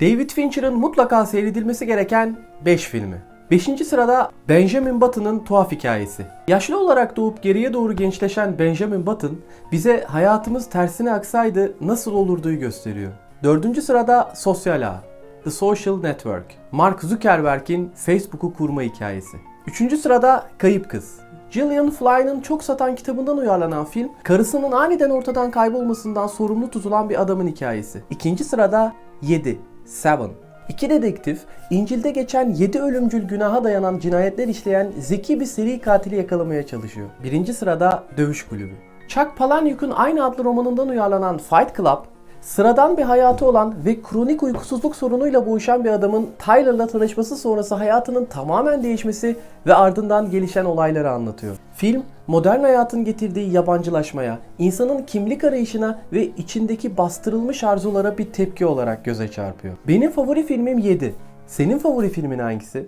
David Fincher'ın mutlaka seyredilmesi gereken 5 filmi. 5. sırada Benjamin Button'ın tuhaf hikayesi. Yaşlı olarak doğup geriye doğru gençleşen Benjamin Button bize hayatımız tersine aksaydı nasıl olurduyu gösteriyor. 4. sırada Sosyal Ağ. The Social Network. Mark Zuckerberg'in Facebook'u kurma hikayesi. 3. sırada Kayıp Kız. Gillian Flynn çok satan kitabından uyarlanan film, karısının aniden ortadan kaybolmasından sorumlu tutulan bir adamın hikayesi. İkinci sırada 7. Seven. İki dedektif, İncil'de geçen 7 ölümcül günaha dayanan cinayetler işleyen zeki bir seri katili yakalamaya çalışıyor. Birinci sırada Dövüş Kulübü. Chuck Palahniuk'un aynı adlı romanından uyarlanan Fight Club, Sıradan bir hayatı olan ve kronik uykusuzluk sorunuyla boğuşan bir adamın Tyler'la tanışması sonrası hayatının tamamen değişmesi ve ardından gelişen olayları anlatıyor. Film, modern hayatın getirdiği yabancılaşmaya, insanın kimlik arayışına ve içindeki bastırılmış arzulara bir tepki olarak göze çarpıyor. Benim favori filmim 7. Senin favori filmin hangisi?